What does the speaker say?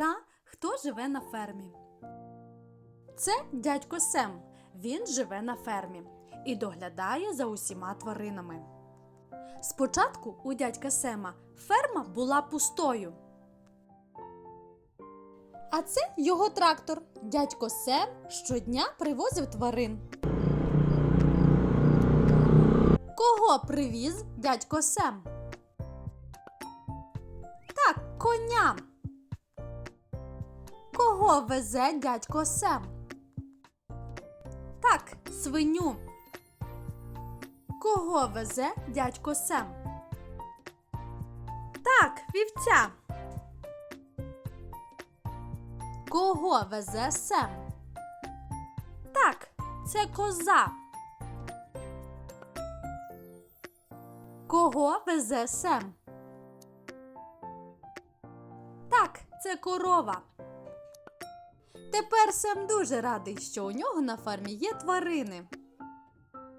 Гра Хто живе на фермі. Це дядько Сем. Він живе на фермі і доглядає за усіма тваринами. Спочатку у дядька Сема ферма була пустою. А це його трактор. Дядько Сем щодня привозив тварин. Кого привіз дядько Сем? Так, коня. Кого везе дядько Сем? Так, свиню. Кого везе дядько Сем? Так, вівця. Кого везе Сем? Так, це коза. Кого везе Сем? Так, це корова. Тепер Сем дуже радий, що у нього на фермі є тварини.